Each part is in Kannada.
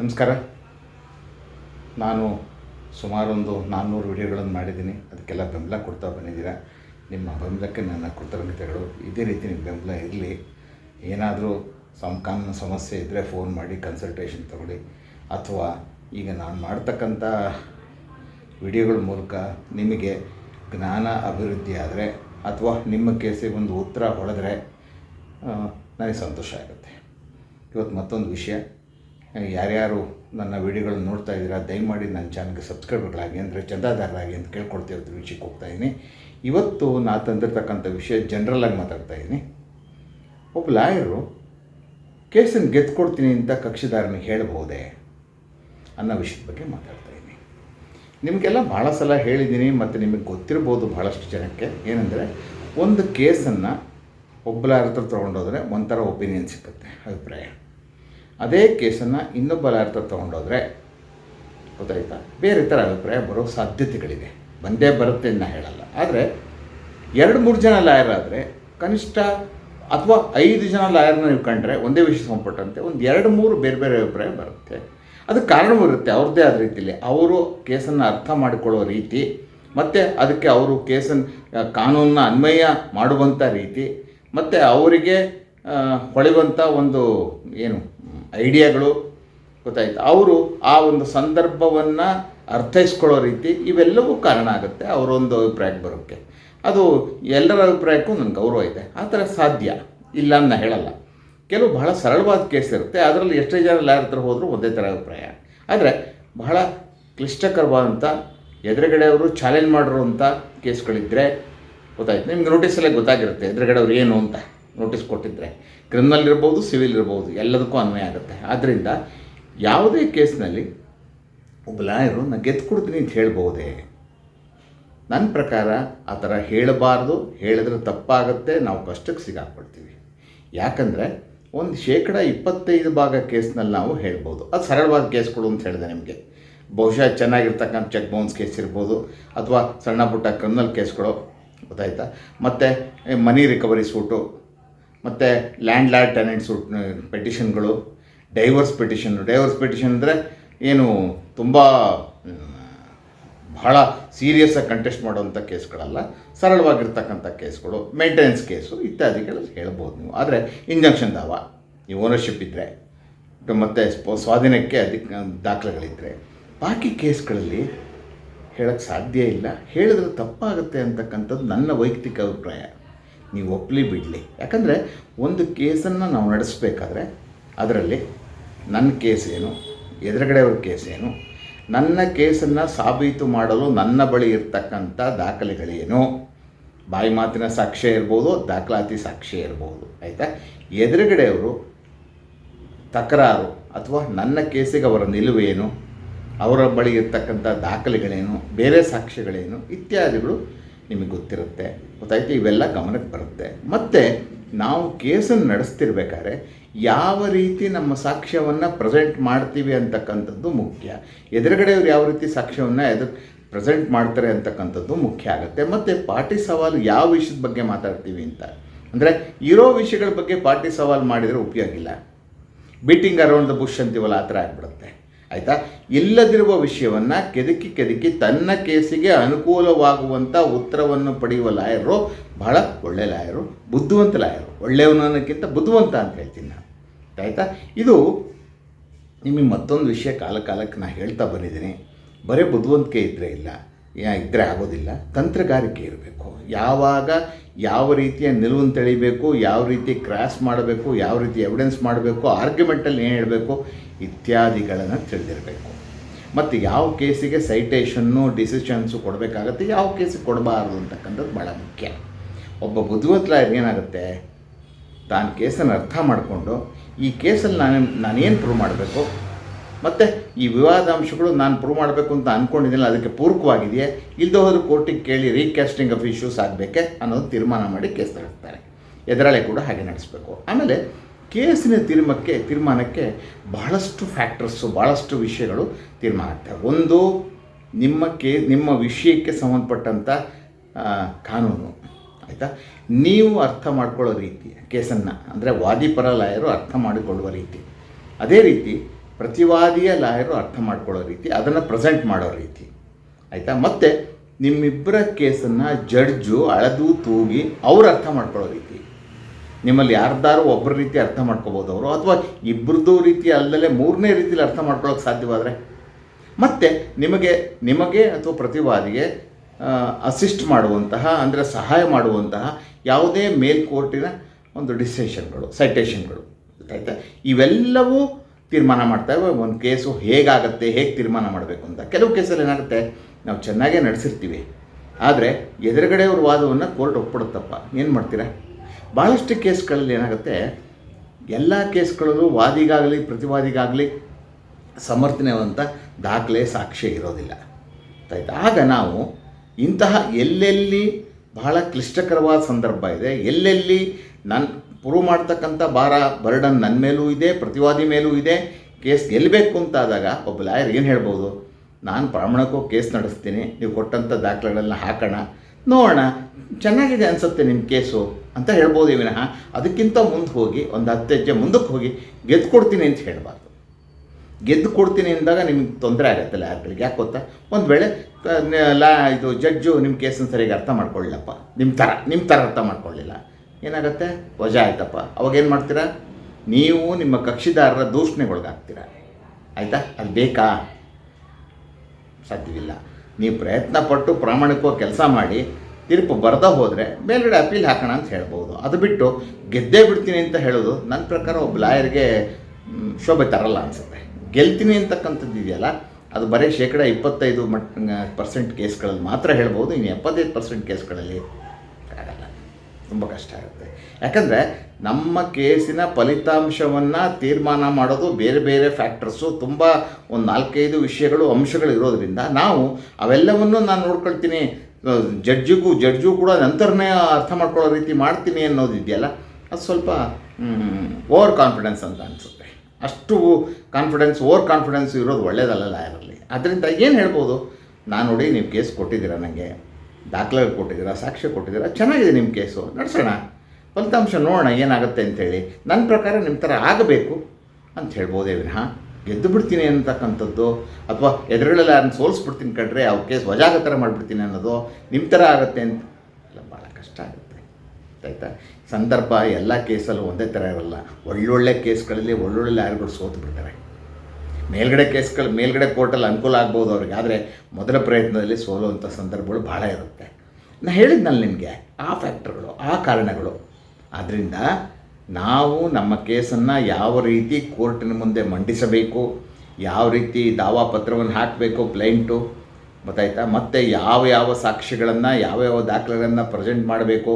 ನಮಸ್ಕಾರ. ನಾನು ಸುಮಾರೊಂದು ನಾನ್ನೂರು ವಿಡಿಯೋಗಳನ್ನು ಮಾಡಿದ್ದೀನಿ. ಅದಕ್ಕೆಲ್ಲ ಬೆಂಬಲ ಕೊಡ್ತಾ ಬಂದಿದ್ದೀರಾ? ನಿಮ್ಮ ಬೆಂಬಲಕ್ಕೆ ನನ್ನ ಕೃತಜ್ಞತೆಗಳು. ಇದೇ ರೀತಿ ನಿಮ್ಮ ಬೆಂಬಲ ಇರಲಿ. ಏನಾದರೂ ಸಮಕಾಲೀನ ಸಮಸ್ಯೆ ಇದ್ದರೆ ಫೋನ್ ಮಾಡಿ ಕನ್ಸಲ್ಟೇಷನ್ ತಗೊಳ್ಳಿ. ಅಥವಾ ಈಗ ನಾನು ಮಾಡ್ತಕ್ಕಂಥ ವಿಡಿಯೋಗಳ ಮೂಲಕ ನಿಮಗೆ ಜ್ಞಾನ ಅಭಿವೃದ್ಧಿ ಆದರೆ ಅಥವಾ ನಿಮ್ಮ ಕೇಸಿಗೆ ಒಂದು ಉತ್ತರ ಹೊಡೆದ್ರೆ ನನಗೆ ಸಂತೋಷ ಆಗುತ್ತೆ. ಇವತ್ತು ಮತ್ತೊಂದು ವಿಷಯ. ಯಾರ್ಯಾರು ನನ್ನ ವಿಡಿಯೋಗಳನ್ನ ನೋಡ್ತಾ ಇದ್ದೀರಾ, ದಯಮಾಡಿ ನನ್ನ ಚಾನಲ್ಗೆ ಸಬ್ಸ್ಕ್ರೈಬರ್ಗಳಾಗಿ ಅಂದರೆ ಚಂದಾದಾರರಾಗಿ ಅಂತ ಕೇಳ್ಕೊಳ್ತಿರೋದ್ರ ವಿಷಯಕ್ಕೆ ಹೋಗ್ತಾ ಇದ್ದೀನಿ ಇವತ್ತು ನಾ ತಂದಿರ್ತಕ್ಕಂಥ ವಿಷಯ ಜನ್ರಲಾಗಿ ಮಾತಾಡ್ತಾ ಇದ್ದೀನಿ ಒಬ್ಬ ಲಾಯರು ಕೇಸನ್ನು ಗೆದ್ಕೊಡ್ತೀನಿ ಅಂತ ಕಕ್ಷಿದಾರನಿಗೆ ಹೇಳ್ಬೋದೇ ಅನ್ನೋ ವಿಷಯದ ಬಗ್ಗೆ ಮಾತಾಡ್ತಾ ಇದ್ದೀನಿ ನಿಮಗೆಲ್ಲ ಭಾಳ ಸಲ ಹೇಳಿದ್ದೀನಿ ಮತ್ತು ನಿಮಗೆ ಗೊತ್ತಿರ್ಬೋದು ಭಾಳಷ್ಟು ಜನಕ್ಕೆ. ಏನಂದರೆ ಒಂದು ಕೇಸನ್ನು ಒಬ್ಬ ಲಾಯರ್ ಹತ್ರ ತೊಗೊಂಡೋದ್ರೆ ಒಂಥರ ಒಪಿನಿಯನ್ ಸಿಗುತ್ತೆ ಅಭಿಪ್ರಾಯ. ಅದೇ ಕೇಸನ್ನು ಇನ್ನೊಬ್ಬ ಹತ್ರ ತೊಗೊಂಡೋದ್ರೆ ಗೊತ್ತಾಯ್ತಾ? ಬೇರೆ ಥರ ಅಭಿಪ್ರಾಯ ಬರೋ ಸಾಧ್ಯತೆಗಳಿವೆ. ಬಂದೇ ಬರುತ್ತೆ ಅಂತ ಹೇಳಲ್ಲ. ಆದರೆ ಎರಡು ಮೂರು ಜನ ಲಾಯರ್ ಆದರೆ ಕನಿಷ್ಠ ಅಥವಾ ಐದು ಜನ ಲಾಯರ್ನ ನೀವು ಕಂಡ್ರೆ ಒಂದೇ ವಿಷಯ ಸಂಪಟ್ಟಂತೆ ಒಂದು ಎರಡು ಮೂರು ಬೇರೆ ಬೇರೆ ಅಭಿಪ್ರಾಯ ಬರುತ್ತೆ. ಅದಕ್ಕೆ ಕಾರಣವೂ ಇರುತ್ತೆ. ಅವ್ರದ್ದೇ ಆದ ರೀತಿಯಲ್ಲಿ ಅವರು ಕೇಸನ್ನು ಅರ್ಥ ಮಾಡಿಕೊಳ್ಳೋ ರೀತಿ ಮತ್ತು ಅದಕ್ಕೆ ಅವರು ಕೇಸನ್ನು ಕಾನೂನನ್ನ ಅನ್ವಯ ಮಾಡುವಂಥ ರೀತಿ ಮತ್ತು ಅವರಿಗೆ ಹೊಳೆಯುವಂಥ ಒಂದು ಏನು ಐಡಿಯಾಗಳು ಗೊತ್ತಾಯ್ತು. ಅವರು ಆ ಒಂದು ಸಂದರ್ಭವನ್ನು ಅರ್ಥೈಸ್ಕೊಳ್ಳೋ ರೀತಿ ಇವೆಲ್ಲವೂ ಕಾರಣ ಆಗುತ್ತೆ ಅವರೊಂದು ಅಭಿಪ್ರಾಯಕ್ಕೆ ಬರೋಕ್ಕೆ. ಅದು ಎಲ್ಲರ ಅಭಿಪ್ರಾಯಕ್ಕೂ ನನ್ನ ಗೌರವ ಇದೆ. ಆ ಥರ ಸಾಧ್ಯ ಇಲ್ಲ ಅಂತ ನಾ ಹೇಳಲ್ಲ. ಕೆಲವು ಬಹಳ ಸರಳವಾದ ಕೇಸ್ ಇರುತ್ತೆ. ಅದರಲ್ಲಿ ಎಷ್ಟೇ ಜನ ಯಾರ ಹತ್ರ ಹೋದರೂ ಒಂದೇ ಥರ ಅಭಿಪ್ರಾಯ. ಆದರೆ ಬಹಳ ಕ್ಲಿಷ್ಟಕರವಾದಂಥ ಎದುರುಗಡೆಯವರು ಚಾಲೆಂಜ್ ಮಾಡಿರುವಂಥ ಕೇಸ್ಗಳಿದ್ದರೆ ಗೊತ್ತಾಯ್ತು. ನಿಮ್ಗೆ ನೋಟಿಸಲ್ಲೇ ಗೊತ್ತಾಗಿರುತ್ತೆ ಎದುರುಗಡೆ ಅವ್ರು ಏನು ಅಂತ. ನೋಟಿಸ್ ಕೊಟ್ಟಿದ್ದರೆ ಕ್ರಿಮಿನಲ್ ಇರ್ಬೋದು ಸಿವಿಲ್ ಇರ್ಬೋದು ಎಲ್ಲದಕ್ಕೂ ಅನ್ವಯ ಆಗುತ್ತೆ. ಆದ್ದರಿಂದ ಯಾವುದೇ ಕೇಸ್ನಲ್ಲಿ ಒಬ್ಬ ಲಾಯರು ನಾನು ಗೆದ್ದು ಕೊಡ್ತೀನಿ ಅಂತ ಹೇಳ್ಬೋದೇ ನನ್ನ ಪ್ರಕಾರ ಆ ಥರ ಹೇಳಬಾರ್ದು. ಹೇಳಿದ್ರೆ ತಪ್ಪಾಗುತ್ತೆ. ನಾವು ಕಷ್ಟಕ್ಕೆ ಸಿಗಾಕ್ಬಿಡ್ತೀವಿ ಯಾಕಂದರೆ ಒಂದು ಶೇಕಡ ಇಪ್ಪತ್ತೈದು ಭಾಗ ಕೇಸ್ನಲ್ಲಿ ನಾವು ಹೇಳ್ಬೋದು. ಅದು ಸರಳವಾದ ಕೊಡು ಅಂತ ಹೇಳಿದೆ ನಿಮಗೆ. ಬಹುಶಃ ಚೆನ್ನಾಗಿರ್ತಕ್ಕಂಥ ಚೆಕ್ ಬೌನ್ಸ್ ಕೇಸ್ ಇರ್ಬೋದು. ಅಥವಾ ಸಣ್ಣ ಪುಟ್ಟ ಕ್ರಿಮಿನಲ್ ಕೇಸ್ಗಳು ಗೊತ್ತಾಯ್ತಾ? ಮತ್ತು ಮನಿ ರಿಕವರಿ ಸೂಟು ಮತ್ತು ಲ್ಯಾಂಡ್ ಲಾರ್ಡ್ ಟೆನೆಂಟ್ಸು ಪೆಟಿಷನ್ಗಳು ಡೈವರ್ಸ್ ಪೆಟಿಷನ್ ಡೈವರ್ಸ್ ಪೆಟಿಷನ್ ಅಂದರೆ ಏನು ತುಂಬ ಬಹಳ ಸೀರಿಯಸ್ಸಾಗಿ ಕಂಟೆಸ್ಟ್ ಮಾಡುವಂಥ ಕೇಸ್ಗಳಲ್ಲ, ಸರಳವಾಗಿರ್ತಕ್ಕಂಥ ಕೇಸ್ಗಳು ಮೇಂಟೆನೆನ್ಸ್ ಕೇಸು ಇತ್ಯಾದಿಗಳು ಹೇಳ್ಬೋದು ನೀವು. ಆದರೆ ಇಂಜಂಕ್ಷನ್ ದಾವ. ನೀವು ಓನರ್ಶಿಪ್ ಇದ್ದರೆ ಮತ್ತು ಸ್ವಾಧೀನಕ್ಕೆ ಅದಕ್ಕೆ ದಾಖಲೆಗಳಿದ್ದರೆ ಬಾಕಿ ಕೇಸ್ಗಳಲ್ಲಿ ಹೇಳಕ್ಕೆ ಸಾಧ್ಯ ಇಲ್ಲ. ಹೇಳಿದ್ರೆ ತಪ್ಪಾಗುತ್ತೆ ಅಂತಕ್ಕಂಥದ್ದು ನನ್ನ ವೈಯಕ್ತಿಕ ಅಭಿಪ್ರಾಯ. ನೀವು ಒಪ್ಪಲಿ ಬಿಡಲಿ. ಯಾಕಂದರೆ ಒಂದು ಕೇಸನ್ನು ನಾವು ನಡೆಸಬೇಕಾದ್ರೆ ಅದರಲ್ಲಿ ನನ್ನ ಕೇಸ್ ಏನು, ಎದುರುಗಡೆಯವ್ರ ಕೇಸ್ ಏನು, ನನ್ನ ಕೇಸನ್ನು ಸಾಬೀತು ಮಾಡಲು ನನ್ನ ಬಳಿ ಇರ್ತಕ್ಕಂಥ ದಾಖಲೆಗಳೇನು, ಬಾಯಿ ಮಾತಿನ ಸಾಕ್ಷ್ಯ ಇರ್ಬೋದು, ದಾಖಲಾತಿ ಸಾಕ್ಷ್ಯ ಇರ್ಬೋದು, ಆಯಿತಾ? ಎದುರುಗಡೆಯವರು, ತಕರಾರು ಅಥವಾ ನನ್ನ ಕೇಸಿಗೆ ಅವರ ನಿಲುವೇನು ಅವರ ಬಳಿ ಇರ್ತಕ್ಕಂಥ ದಾಖಲೆಗಳೇನು, ಬೇರೆ ಸಾಕ್ಷ್ಯಗಳೇನು, ಇತ್ಯಾದಿಗಳು ನಿಮಗೆ ಗೊತ್ತಿರುತ್ತೆ. ಗೊತ್ತಾಯ್ತು? ಇವೆಲ್ಲ ಗಮನಕ್ಕೆ ಬರುತ್ತೆ. ಮತ್ತು ನಾವು ಕೇಸನ್ನು ನಡೆಸ್ತಿರ್ಬೇಕಾದ್ರೆ ಯಾವ ರೀತಿ ನಮ್ಮ ಸಾಕ್ಷ್ಯವನ್ನು ಪ್ರೆಸೆಂಟ್ ಮಾಡ್ತೀವಿ ಅಂತಕ್ಕಂಥದ್ದು ಮುಖ್ಯ. ಎದುರುಗಡೆಯವ್ರು ಯಾವ ರೀತಿ ಸಾಕ್ಷ್ಯವನ್ನು ಎದುರು ಪ್ರೆಸೆಂಟ್ ಮಾಡ್ತಾರೆ ಅಂತಕ್ಕಂಥದ್ದು ಮುಖ್ಯ ಆಗುತ್ತೆ. ಮತ್ತು ಪಾರ್ಟಿ ಸವಾಲು ಯಾವ ವಿಷಯದ ಬಗ್ಗೆ ಮಾತಾಡ್ತೀವಿ ಅಂತ. ಅಂದರೆ ಇರೋ ವಿಷಯಗಳ ಬಗ್ಗೆ ಪಾರ್ಟಿ ಸವಾಲು ಮಾಡಿದರೆ ಉಪಯೋಗ ಇಲ್ಲ. ಬೀಟಿಂಗ್ ಅರೌಂಡ್ ದ ಬುಷ್ ಅಂತೀವಲ್ಲ, ಆ ಥರ ಆಗಿಬಿಡುತ್ತೆ. ಆಯಿತಾ? ಇಲ್ಲದಿರುವ ವಿಷಯವನ್ನು ಕೆದಕಿ ಕೆದಕಿ ತನ್ನ ಕೇಸಿಗೆ ಅನುಕೂಲವಾಗುವಂಥ ಉತ್ತರವನ್ನು ಪಡೆಯುವ ಲಾಯರು ಬಹಳ ಒಳ್ಳೆಯ ಲಾಯರು, ಬುದ್ಧಿವಂತ ಲಾಯರು. ಒಳ್ಳೆಯವನಕ್ಕಿಂತ ಬುದ್ಧಿವಂತ ಅಂತ ಹೇಳ್ತೀನಿ ನಾನು. ಆಯಿತಾ? ಇದು ನಿಮಗೆ ಮತ್ತೊಂದು ವಿಷಯ ಕಾಲ ಕಾಲಕ್ಕೆ ನಾನು ಹೇಳ್ತಾ ಬಂದಿದ್ದೀನಿ. ಬರೀ ಬುದ್ಧಿವಂತಿಕೆ ಇದ್ದರೆ ಇಲ್ಲ ಇದ್ದರೆ ಆಗೋದಿಲ್ಲ. ತಂತ್ರಗಾರಿಕೆ ಇರಬೇಕು. ಯಾವಾಗ ಯಾವ ರೀತಿಯ ನಿಲುವನ್ನು ತಳಿಬೇಕು, ಯಾವ ರೀತಿ ಕ್ರಾಸ್ ಮಾಡಬೇಕು, ಯಾವ ರೀತಿ ಎವಿಡೆನ್ಸ್ ಮಾಡಬೇಕು ಆರ್ಗ್ಯುಮೆಂಟಲ್ಲಿ ಏನು ಹೇಳಬೇಕು ಇತ್ಯಾದಿಗಳನ್ನು ತಿಳಿದಿರಬೇಕು. ಮತ್ತು ಯಾವ ಕೇಸಿಗೆ ಸೈಟೇಷನ್ನು ಡಿಸಿಷನ್ಸು ಕೊಡಬೇಕಾಗತ್ತೆ, ಯಾವ ಕೇಸಿಗೆ ಕೊಡಬಾರ್ದು ಅಂತಕ್ಕಂಥದ್ದು ಭಾಳ ಮುಖ್ಯ. ಒಬ್ಬ ಬುದ್ಧಿವಂತ ಏನಾಗುತ್ತೆ, ತಾನು ಕೇಸನ್ನು ಅರ್ಥ ಮಾಡಿಕೊಂಡು, ಈ ಕೇಸಲ್ಲಿ ನಾನು ನಾನೇನು ಪ್ರೂವ್ ಮಾಡಬೇಕು? ಮತ್ತು ಈ ವಿವಾದಾಂಶಗಳು ನಾನು ಪ್ರೂವ್ ಮಾಡಬೇಕು ಅಂತ ಅಂದ್ಕೊಂಡಿದ್ದೀನಲ್ಲ ಅದಕ್ಕೆ ಪೂರಕವಾಗಿದೆಯೇ? ಇಲ್ಲದೆ ಹೋದ್ರೆ ಕೋರ್ಟಿಗೆ ಕೇಳಿ ರೀಕ್ಯಾಸ್ಟಿಂಗ್ ಆಫ್ ಇಶ್ಯೂಸ್ ಆಗಬೇಕೆ ಅನ್ನೋದು ತೀರ್ಮಾನ ಮಾಡಿ ಕೇಸ್ ತಗೊಳ್ತಾರೆ ಎದುರಾಳಿ ಕೂಡ ಹಾಗೆ ನಡೆಸಬೇಕು. ಆಮೇಲೆ ಕೇಸಿನ ತೀರ್ಮಕ್ಕೆ, ತೀರ್ಮಾನಕ್ಕೆ ಬಹಳಷ್ಟು ಫ್ಯಾಕ್ಟರ್ಸು ಭಾಳಷ್ಟು ವಿಷಯಗಳು ತೀರ್ಮಾನ ಆಗ್ತವೆ ಒಂದು, ನಿಮ್ಮ ಕೇ, ನಿಮ್ಮ ವಿಷಯಕ್ಕೆ ಸಂಬಂಧಪಟ್ಟಂಥ ಕಾನೂನು, ಆಯಿತಾ? ನೀವು ಅರ್ಥ ಮಾಡ್ಕೊಳ್ಳೋ ರೀತಿ, ಕೇಸನ್ನು, ಅಂದರೆ ವಾದಿ ಪರಲಾಯರು ಅರ್ಥ ಮಾಡಿಕೊಳ್ಳುವ ರೀತಿ. ಅದೇ ರೀತಿ ಪ್ರತಿವಾದಿಯ ಲಾಯರು ಅರ್ಥ ಮಾಡ್ಕೊಳ್ಳೋ ರೀತಿ, ಅದನ್ನು ಪ್ರೆಸೆಂಟ್ ಮಾಡೋ ರೀತಿ. ಆಯಿತಾ? ಮತ್ತು ನಿಮ್ಮಿಬ್ಬರ ಕೇಸನ್ನು ಜಡ್ಜು ಅಳೆದು ತೂಗಿ ಅವ್ರು ಅರ್ಥ ಮಾಡ್ಕೊಳ್ಳೋ ರೀತಿ. ನಿಮ್ಮಲ್ಲಿ ಯಾರ್ದಾರು ಒಬ್ಬರ ರೀತಿ ಅರ್ಥ ಮಾಡ್ಕೋಬೋದು ಅವರು, ಅಥವಾ ಇಬ್ಬರದ್ದು ರೀತಿ ಅಲ್ಲದೆ ಮೂರನೇ ರೀತಿಯಲ್ಲಿ ಅರ್ಥ ಮಾಡ್ಕೊಳ್ಳೋಕೆ ಸಾಧ್ಯವಾದರೆ? ಮತ್ತು ನಿಮಗೆ ನಿಮಗೆ ಅಥವಾ ಪ್ರತಿವಾದಿಗೆ ಅಸಿಸ್ಟ್ ಮಾಡುವಂತಹ, ಅಂದರೆ ಸಹಾಯ ಮಾಡುವಂತಹ ಯಾವುದೇ ಮೇಲ್ಕೋರ್ಟಿನ ಒಂದು ಡಿಸಿಷನ್ಗಳು ಸೈಟೇಷನ್ಗಳು ಆಯಿತಾ? ಇವೆಲ್ಲವೂ ತೀರ್ಮಾನ ಮಾಡ್ತೇವೆ ಒಂದು ಕೇಸು ಹೇಗಾಗತ್ತೆ, ಹೇಗೆ ತೀರ್ಮಾನ ಮಾಡಬೇಕು ಅಂತ. ಕೆಲವು ಕೇಸಲ್ಲಿ ಏನಾಗುತ್ತೆ, ನಾವು ಚೆನ್ನಾಗೇ ನಡೆಸಿರ್ತೀವಿ. ಆದರೆ ಎದುರುಗಡೆಯವ್ರ ವಾದವನ್ನು ಕೋರ್ಟ್ ಒಪ್ಪಿಡುತ್ತಪ್ಪ. ಏನು ಮಾಡ್ತೀರಾ? ಭಾಳಷ್ಟು ಕೇಸ್ಗಳಲ್ಲಿ ಏನಾಗುತ್ತೆ, ಎಲ್ಲ ಕೇಸ್ಗಳಲ್ಲೂ ವಾದಿಗಾಗಲಿ, ಪ್ರತಿವಾದಿಗಾಗಲಿ ಸಮರ್ಥನೆವಂತ ದಾಖಲೆ ಸಾಕ್ಷಿ ಇರೋದಿಲ್ಲ. ಆಯ್ತಾ? ಆಗ ನಾವು ಇಂತಹ ಎಲ್ಲೆಲ್ಲಿ ಬಹಳ ಕ್ಲಿಷ್ಟಕರವಾದ ಸಂದರ್ಭ ಇದೆ, ಎಲ್ಲೆಲ್ಲಿ ನನ್ನ ಪ್ರೂವ್ ಮಾಡ್ತಕ್ಕಂಥ ಭಾರ ಬರ್ಡನ್ ನನ್ನ ಮೇಲೂ ಇದೆ, ಪ್ರತಿವಾದಿ ಮೇಲೂ ಇದೆ. ಕೇಸ್ ಗೆಲ್ಲಬೇಕು ಅಂತಾದಾಗ ಒಬ್ಬ ಲಾಯರ್ ಏನು ಹೇಳ್ಬೋದು? ನಾನು ಪ್ರಾಮಾಣಿಕವಾಗಿ ಕೇಸ್ ನಡೆಸ್ತೀನಿ, ನೀವು ಕೊಟ್ಟಂಥ ದಾಖಲೆಗಳನ್ನ ಹಾಕೋಣ. ನೋಡೋಣ, ಚೆನ್ನಾಗಿದೆ ಅನಿಸುತ್ತೆ ನಿಮ್ಮ ಕೇಸು ಅಂತ ಹೇಳ್ಬೋದು ವಿನಃ. ಅದಕ್ಕಿಂತ ಮುಂದೆ ಹೋಗಿ, ಒಂದು ಹತ್ತು ಹೆಜ್ಜೆ ಮುಂದಕ್ಕೆ ಹೋಗಿ ಗೆದ್ದು ಕೊಡ್ತೀನಿ ಅಂತ ಹೇಳಬಾರ್ದು. ಗೆದ್ದು ಕೊಡ್ತೀನಿ ಅಂದಾಗ ನಿಮಗೆ ತೊಂದರೆ ಆಗುತ್ತೆ ಲಾಯರ್ಗಳಿಗೆ. ಯಾಕೆ ಗೊತ್ತಾ? ಒಂದು ವೇಳೆ ಲಾ, ಇದು ಜಡ್ಜು ನಿಮ್ಮ ಕೇಸನ್ನು ಸರಿಯಾಗಿ ಅರ್ಥ ಮಾಡ್ಕೊಳ್ಳಿಲ್ಲಪ್ಪ. ನಿಮ್ಮ ಥರ ನಿಮ್ಮ ಥರ ಅರ್ಥ ಮಾಡ್ಕೊಳ್ಳಿಲ್ಲ. ಏನಾಗುತ್ತೆ? ವಜಾ ಆಯ್ತಪ್ಪ. ಅವಾಗೇನು ಮಾಡ್ತೀರಾ? ನೀವು ನಿಮ್ಮ ಕಕ್ಷಿದಾರರ ದೂಷಣೆಗೊಳಗಾಗ್ತೀರ. ಆಯಿತಾ? ಅದು ಬೇಕಾ? ಸಾಧ್ಯವಿಲ್ಲ. ನೀವು ಪ್ರಯತ್ನ ಪಟ್ಟು ಪ್ರಾಮಾಣಿಕವಾಗಿ ಕೆಲಸ ಮಾಡಿ ತೀರ್ಪು ಬರದೇ ಹೋದರೆ ಮೇಲ್ಗಡೆ ಅಪೀಲ್ ಹಾಕೋಣ ಅಂತ ಹೇಳ್ಬೋದು. ಅದು ಬಿಟ್ಟು ಗೆದ್ದೇ ಬಿಡ್ತೀನಿ ಅಂತ ಹೇಳೋದು ನನ್ನ ಪ್ರಕಾರ ಒಬ್ಬ ಲಾಯರ್ಗೆ ಶೋಭೆ ತರಲ್ಲ ಅನಿಸುತ್ತೆ. ಗೆಲ್ತೀನಿ ಅಂತಕ್ಕಂಥದ್ದು ಇದೆಯಲ್ಲ, ಅದು ಬರೀ ಶೇಕಡ ಇಪ್ಪತ್ತೈದು ಮಟ್ ಪರ್ಸೆಂಟ್ ಕೇಸ್ಗಳಲ್ಲಿ ಮಾತ್ರ ಹೇಳ್ಬೋದು. ಇನ್ನು ಎಪ್ಪತ್ತೈದು ಪರ್ಸೆಂಟ್ ಕೇಸ್ಗಳಲ್ಲಿ ತುಂಬ ಕಷ್ಟ ಆಗುತ್ತೆ. ಯಾಕಂದರೆ ನಮ್ಮ ಕೇಸಿನ ಫಲಿತಾಂಶವನ್ನು ತೀರ್ಮಾನ ಮಾಡೋದು ಬೇರೆ ಬೇರೆ ಫ್ಯಾಕ್ಟರ್ಸು ತುಂಬ ಒಂದು ನಾಲ್ಕೈದು ವಿಷಯಗಳು, ಅಂಶಗಳು ಇರೋದರಿಂದ ನಾವು ಅವೆಲ್ಲವನ್ನು ನಾನು ನೋಡ್ಕೊಳ್ತೀನಿ. ಜಡ್ಜಿಗೂ ಜಡ್ಜು ಕೂಡ ನಂತರನೇ ಅರ್ಥ ಮಾಡ್ಕೊಳ್ಳೋ ರೀತಿ ಮಾಡ್ತೀನಿ ಅನ್ನೋದು ಇದೆಯಲ್ಲ? ಅದು ಸ್ವಲ್ಪ ಓವರ್ ಕಾನ್ಫಿಡೆನ್ಸ್ ಅಂತ ಅನಿಸುತ್ತೆ. ಅಷ್ಟು ಕಾನ್ಫಿಡೆನ್ಸ್ ಓವರ್ ಕಾನ್ಫಿಡೆನ್ಸ್ ಇರೋದು ಒಳ್ಳೇದಲ್ಲ ಲಾಯರಲ್ಲಿ ಅದರಿಂದ ಏನು ಹೇಳ್ಬೋದು? ನಾನು ನೋಡಿ ನೀವು ಕೇಸ್ ಕೊಟ್ಟಿದ್ದೀರಾ ನನಗೆ ದಾಖಲೆಗಳು ಕೊಟ್ಟಿದ್ದೀರಾ, ಸಾಕ್ಷ್ಯ ಕೊಟ್ಟಿದ್ದೀರಾ? ಚೆನ್ನಾಗಿದೆ ನಿಮ್ಮ ಕೇಸು. ನಡೆಸೋಣ. ಫಲಿತಾಂಶ ನೋಡೋಣ, ಏನಾಗುತ್ತೆ ಅಂಥೇಳಿ. ನನ್ನ ಪ್ರಕಾರ ನಿಮ್ಮ ಥರ ಆಗಬೇಕು ಅಂತ ಹೇಳ್ಬೋದೇ ವಿನಃ. ಗೆದ್ದು ಬಿಡ್ತೀನಿ ಅಂತಕ್ಕಂಥದ್ದು ಅಥವಾ ಎದುರುಗಳೆಲ್ಲ ಅದನ್ನು ಸೋಲಿಸ್ಬಿಡ್ತೀನಿ ಕಡ್ರೆ ಅವ್ರ ಕೇಸ್ ವಜಾಗ ಥರ ಮಾಡಿಬಿಡ್ತೀನಿ ಅನ್ನೋದು ನಿಮ್ಮ ಥರ ಆಗುತ್ತೆ ಅಂತ. ಎಲ್ಲ ಭಾಳ ಕಷ್ಟ ಆಗುತ್ತೆ. ಆಯಿತಾ? ಸಂದರ್ಭ ಎಲ್ಲ ಕೇಸಲ್ಲೂ ಒಂದೇ ಥರ ಇರಲ್ಲ. ಒಳ್ಳೊಳ್ಳೆ ಕೇಸ್ಗಳಲ್ಲಿ ಒಳ್ಳೊಳ್ಳೆ ಲಾಯರ್ಗಳು ಸೋತು ಬಿಡ್ತಾರೆ ಮೇಲ್ಗಡೆ ಕೇಸ್ಗಳು, ಮೇಲ್ಗಡೆ ಕೋರ್ಟಲ್ಲಿ ಅನುಕೂಲ ಆಗ್ಬೋದು ಅವ್ರಿಗೆ. ಆದರೆ ಮೊದಲ ಪ್ರಯತ್ನದಲ್ಲಿ ಸೋಲುವಂಥ ಸಂದರ್ಭಗಳು ಭಾಳ ಇರುತ್ತೆ. ನಾನು ಹೇಳಿದ್ನಲ್ಲ ನಿಮಗೆ, ಆ ಫ್ಯಾಕ್ಟರ್ಗಳು, ಆ ಕಾರಣಗಳು. ಆದ್ದರಿಂದ ನಾವು ನಮ್ಮ ಕೇಸನ್ನು ಯಾವ ರೀತಿ ಕೋರ್ಟಿನ ಮುಂದೆ ಮಂಡಿಸಬೇಕು, ಯಾವ ರೀತಿ ದಾವಾ ಪತ್ರವನ್ನು ಹಾಕಬೇಕು ಕ್ಲೈಂಟು ಗೊತ್ತಾಯ್ತಾ? ಮತ್ತು ಯಾವ ಯಾವ ಸಾಕ್ಷಿಗಳನ್ನು, ಯಾವ ಯಾವ ದಾಖಲೆಗಳನ್ನು ಪ್ರೆಸೆಂಟ್ ಮಾಡಬೇಕು,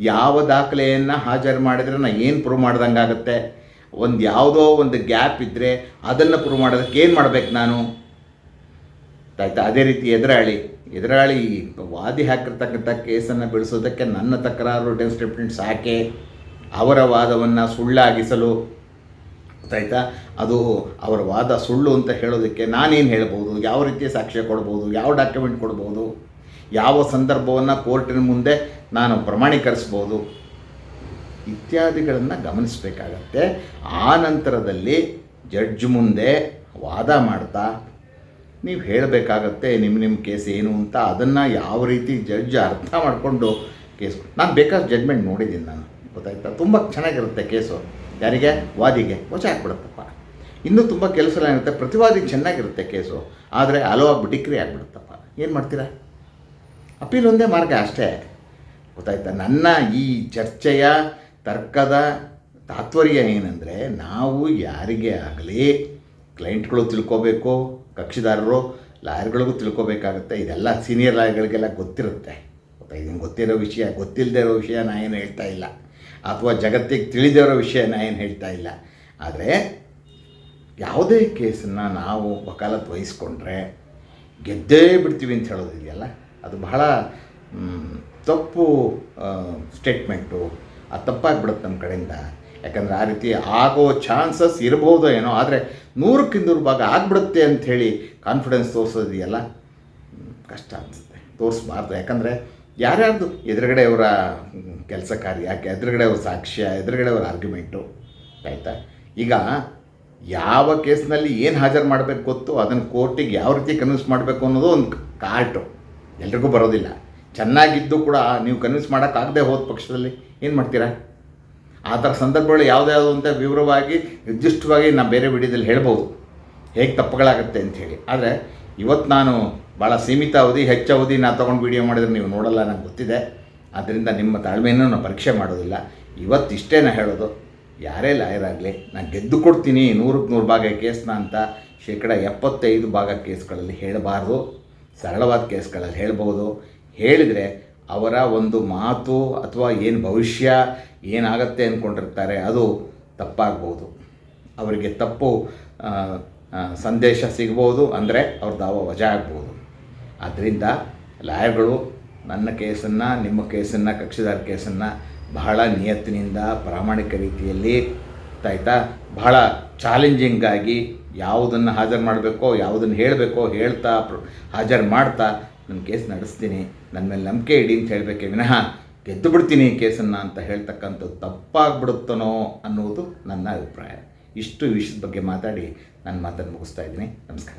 ಯಾವ ದಾಖಲೆಯನ್ನು ಹಾಜರು ಮಾಡಿದ್ರೆ ನಾನು ಏನು ಪ್ರೂವ್ ಮಾಡ್ದಂಗೆ ಆಗುತ್ತೆ ಒಂದು ಯಾವುದೋ ಒಂದು ಗ್ಯಾಪ್ ಇದ್ದರೆ ಅದನ್ನು ಪ್ರೂವ್ ಮಾಡೋದಕ್ಕೆ ಏನು ಮಾಡಬೇಕು ನಾನು? ಆಯಿತಾ? ಅದೇ ರೀತಿ ಎದುರಾಳಿ. ಎದುರಾಳಿ ವಾದಿ ಹಾಕಿರ್ತಕ್ಕಂಥ ಕೇಸನ್ನು ಬೆಳೆಸೋದಕ್ಕೆ ನನ್ನ ತಕರಾರು ಡೆನ್ಸ್ಟೇಟ್ಮೆಂಟ್ ಸಾಕೆ ಅವರ ವಾದವನ್ನು ಸುಳ್ಳಾಗಿಸಲು. ಗೊತ್ತಾಯ್ತಾ ಅದು ಅವರ ವಾದ ಸುಳ್ಳು ಅಂತ ಹೇಳೋದಕ್ಕೆ ನಾನೇನು ಹೇಳ್ಬೋದು? ಯಾವ ರೀತಿಯ ಸಾಕ್ಷ್ಯ ಕೊಡ್ಬೋದು? ಯಾವ ಡಾಕ್ಯುಮೆಂಟ್ ಕೊಡ್ಬೋದು? ಯಾವ ಸಂದರ್ಭವನ್ನು ಕೋರ್ಟಿನ ಮುಂದೆ ನಾನು ಪ್ರಮಾಣೀಕರಿಸ್ಬೋದು? ಇತ್ಯಾದಿಗಳನ್ನು ಗಮನಿಸಬೇಕಾಗತ್ತೆ. ಆ ನಂತರದಲ್ಲಿ ಜಡ್ಜ್ ಮುಂದೆ ವಾದ ಮಾಡ್ತಾ, ನೀವು ಹೇಳಬೇಕಾಗತ್ತೆ ನಿಮ್ಮ ನಿಮ್ಮ ಕೇಸ್ ಏನು ಅಂತ ಅದನ್ನು ಯಾವ ರೀತಿ ಜಡ್ಜ್ ಅರ್ಥ ಮಾಡಿಕೊಂಡು ಕೇಸ್ ನಾನು ಬೇಕಾದ ಜಡ್ಮೆಂಟ್ ನೋಡಿದ್ದೀನಿ ನಾನು, ಗೊತ್ತಾಯ್ತಾ? ತುಂಬ ಚೆನ್ನಾಗಿರುತ್ತೆ ಕೇಸು. ಯಾರಿಗೆ? ವಾದಿಗೆ. ವಚ ಹಾಕ್ಬಿಡುತ್ತಪ್ಪ ಇನ್ನೂ ತುಂಬ ಕೆಲಸ ಏನಿರುತ್ತೆ ಪ್ರತಿವಾದಿಗೆ ಚೆನ್ನಾಗಿರುತ್ತೆ ಕೇಸು. ಆದರೆ ಅಲೋ ಆಗ್ಬಿಟ್ಟು, ಡಿಕ್ರಿ ಆಗಿಬಿಡುತ್ತಪ್ಪ. ಏನು ಮಾಡ್ತೀರಾ? ಅಪೀಲ್ ಒಂದೇ ಮಾರ್ಗ ಅಷ್ಟೇ. ಗೊತ್ತಾಯ್ತಾ? ನನ್ನ ಈ ಚರ್ಚೆಯ ತರ್ಕದ ತಾತ್ಪರ್ಯ ಏನಂದರೆ ನಾವು ಯಾರಿಗೆ ಆಗಲಿ ಕ್ಲೈಂಟ್ಗಳು ತಿಳ್ಕೋಬೇಕು, ಕಕ್ಷಿದಾರರು, ಲಾಯರ್ಗಳಿಗೂ ತಿಳ್ಕೋಬೇಕಾಗುತ್ತೆ. ಇದೆಲ್ಲ ಸೀನಿಯರ್ ಲಾಯರ್ಗಳಿಗೆಲ್ಲ ಗೊತ್ತಿರುತ್ತೆ. ಗೊತ್ತಾ ಇದನ್ನು ಗೊತ್ತಿರೋ ವಿಷಯ ಗೊತ್ತಿಲ್ಲದೆ ಇರೋ ವಿಷಯ ನಾನು ಏನು ಹೇಳ್ತಾ ಇಲ್ಲ. ಅಥವಾ ಜಗತ್ತಿಗೆ ತಿಳಿದಿರೋ ವಿಷಯ ನಾ ಏನು ಹೇಳ್ತಾ ಇಲ್ಲ. ಆದರೆ ಯಾವುದೇ ಕೇಸನ್ನು ನಾವು ವಕಾಲತ್ ವಹಿಸ್ಕೊಂಡ್ರೆ ಗೆದ್ದೇ ಬಿಡ್ತೀವಿ ಅಂತ ಹೇಳೋದಿದೆಯಲ್ಲ ಅದು ಬಹಳ ತಪ್ಪು ಸ್ಟೇಟ್ಮೆಂಟು ಅದು ತಪ್ಪಾಗ್ಬಿಡುತ್ತೆ ನಮ್ಮ ಕಡೆಯಿಂದ. ಯಾಕಂದರೆ ಆ ರೀತಿ ಆಗೋ ಚಾನ್ಸಸ್ ಇರ್ಬೋದು ಏನೋ, ಆದರೆ ನೂರಕ್ಕೆ ನೂರು ಭಾಗ ಆಗ್ಬಿಡುತ್ತೆ ಅಂಥೇಳಿ ಕಾನ್ಫಿಡೆನ್ಸ್ ತೋರಿಸೋದಿದೆಯಲ್ಲ? ಕಷ್ಟ ಅನಿಸುತ್ತೆ. ತೋರಿಸ್ಬಾರ್ದು. ಯಾಕಂದರೆ ಯಾರ್ಯಾರ್ದು ಎದುರುಗಡೆಯವರ ಕೆಲಸ ಕಾರ್ಯ ಎದುರುಗಡೆ ಅವ್ರ ಸಾಕ್ಷ್ಯ, ಎದುರುಗಡೆ ಅವ್ರ ಆರ್ಗ್ಯುಮೆಂಟು ಆಯಿತಾ? ಈಗ ಯಾವ ಕೇಸ್ನಲ್ಲಿ ಏನು ಹಾಜರು ಮಾಡಬೇಕು ಗೊತ್ತು? ಅದನ್ನು ಕೋರ್ಟಿಗೆ ಯಾವ ರೀತಿ ಕನ್ವಿನ್ಸ್ ಮಾಡಬೇಕು ಅನ್ನೋದು ಒಂದು ಕಾರ್ಟು ಎಲ್ರಿಗೂ ಬರೋದಿಲ್ಲ. ಚೆನ್ನಾಗಿದ್ದು ಕೂಡ ನೀವು ಕನ್ವಿನ್ಸ್ ಮಾಡೋಕ್ಕಾಗದೆ ಹೋದ ಪಕ್ಷದಲ್ಲಿ. ಏನು ಮಾಡ್ತೀರಾ? ಆ ಥರ ಸಂದರ್ಭಗಳು ಯಾವುದ್ಯಾವುದು ಅಂತ ವಿವರವಾಗಿ, ನಿರ್ದಿಷ್ಟವಾಗಿ ನಾನು ಬೇರೆ ವಿಡಿಯೋದಲ್ಲಿ ಹೇಳ್ಬೋದು. ಹೇಗೆ ತಪ್ಪುಗಳಾಗುತ್ತೆ ಅಂಥೇಳಿ ಆದರೆ ಇವತ್ತು ನಾನು ಭಾಳ ಸೀಮಿತ ಅವಧಿ, ಹೆಚ್ಚು ಅವಧಿ ನಾನು ತೊಗೊಂಡು ವಿಡಿಯೋ ಮಾಡಿದ್ರೆ ನೀವು ನೋಡಲ್ಲ ನನಗೆ ಗೊತ್ತಿದೆ. ಆದ್ದರಿಂದ ನಿಮ್ಮ ತಾಳ್ಮೆಯನ್ನು ನಾನು ಪರೀಕ್ಷೆ ಮಾಡೋದಿಲ್ಲ. ಇವತ್ತು ಇಷ್ಟೇ ನಾನು ಹೇಳೋದು, ಯಾರೇ ಲಾಯರ್ ಆಗಲಿ ನಾನು ಗೆದ್ದು ಕೊಡ್ತೀನಿ ನೂರಕ್ಕೆ ನೂರು ಭಾಗ ಕೇಸ್ನ ಅಂತ ಶೇಕಡ ಎಪ್ಪತ್ತೈದು ಭಾಗ ಕೇಸ್ಗಳಲ್ಲಿ ಹೇಳಬಾರ್ದು. ಸರಳವಾದ ಕೇಸ್ಗಳಲ್ಲಿ ಹೇಳ್ಬೋದು. ಹೇಳಿದರೆ ಅವರ ಒಂದು ಮಾತು ಅಥವಾ ಏನು ಭವಿಷ್ಯ ಏನಾಗತ್ತೆ ಅಂದ್ಕೊಂಡಿರ್ತಾರೆ ಅದು ತಪ್ಪಾಗ್ಬೋದು. ಅವರಿಗೆ ತಪ್ಪು ಸಂದೇಶ ಸಿಗ್ಬೋದು, ಅಂದರೆ ಅವ್ರ ದಾವ ವಜಾ ಆಗ್ಬೋದು. ಆದ್ದರಿಂದ ಲಾಯರ್ಗಳು, ನನ್ನ ಕೇಸನ್ನು, ನಿಮ್ಮ ಕೇಸನ್ನು, ಕಕ್ಷಿದಾರ ಕೇಸನ್ನು ಬಹಳ ನಿಯತ್ತಿನಿಂದ, ಪ್ರಾಮಾಣಿಕ ರೀತಿಯಲ್ಲಿ ತಾಯ್ತಾ, ಬಹಳ ಚಾಲೆಂಜಿಂಗಾಗಿ ಯಾವುದನ್ನು ಹಾಜರು ಮಾಡಬೇಕೋ, ಯಾವುದನ್ನು ಹೇಳಬೇಕೋ, ಹೇಳ್ತಾ ಹಾಜರು ಮಾಡ್ತಾ ನನ್ನ ಕೇಸ್ ನಡೆಸ್ತೀನಿ. ನನ್ನ ಮೇಲೆ ನಂಬಿಕೆ ಇಡಿ ಅಂತ ಹೇಳಬೇಕೆ ವಿನಃ ಗೆದ್ದು ಬಿಡ್ತೀನಿ ಕೇಸನ್ನು ಅಂತ ಹೇಳ್ತಕ್ಕಂಥದ್ದು ತಪ್ಪಾಗ್ಬಿಡುತ್ತನೋ ಅನ್ನೋದು ನನ್ನ ಅಭಿಪ್ರಾಯ. ಇಷ್ಟು ವಿಷಯದ ಬಗ್ಗೆ ಮಾತಾಡಿ ನನ್ನ ಮಾತನ್ನು ಮುಗಿಸ್ತಾ ಇದ್ದೀನಿ. ನಮಸ್ಕಾರ.